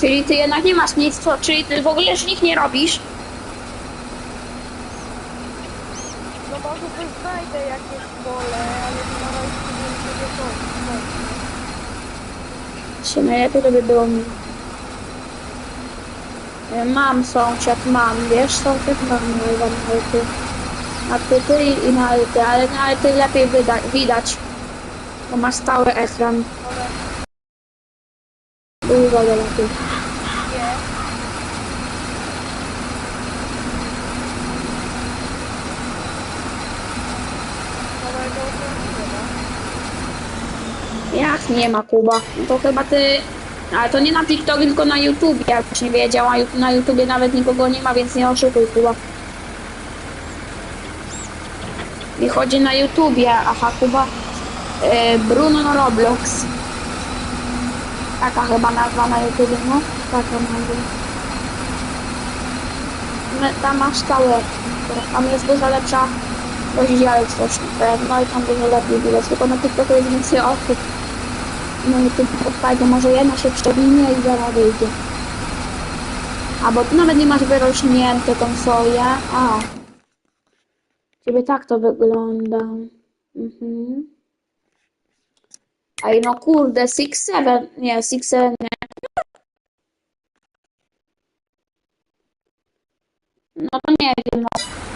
Czyli ty jednak nie masz nic, co, czyli ty w ogóle już nikt nie robisz. No może coś znajdę jakieś pole, ale na razie nie wiem gdzie to jest. Się najlepiej to by było mi. Mam sąsiad, mam, wiesz, sąsiad mam na alty. Na tyty i na alty, ale na alty lepiej wyda- widać. Bo ma stały ekran. Ale Nowego nie ma. Jak nie ma Kuba? To chyba ty... Ale to nie na TikTok, tylko na YouTube, jakbyś nie wiedział, a na YouTubie nawet nikogo nie ma, więc nie oszukuj Kuba. Mi chodzi na YouTubie, aha Kuba. E, Bruno Roblox. Taka chyba nazwa na YouTubie, no. Taka nazwa. No, Tam masz całe. Tam jest dużo lepsza rozdzielczość, no i tam dużo lepiej widać, tylko na TikToku jest więcej osób. No i tu fajnie, może jedna się przewinie i zaraz wyjdzie. Albo tu nawet nie masz wyrośnięte konsolę. A. Ciebie tak to wygląda. Mhm. Ej, no kurde, 6-7, nie, 6-7, nie. No nie wiem, no.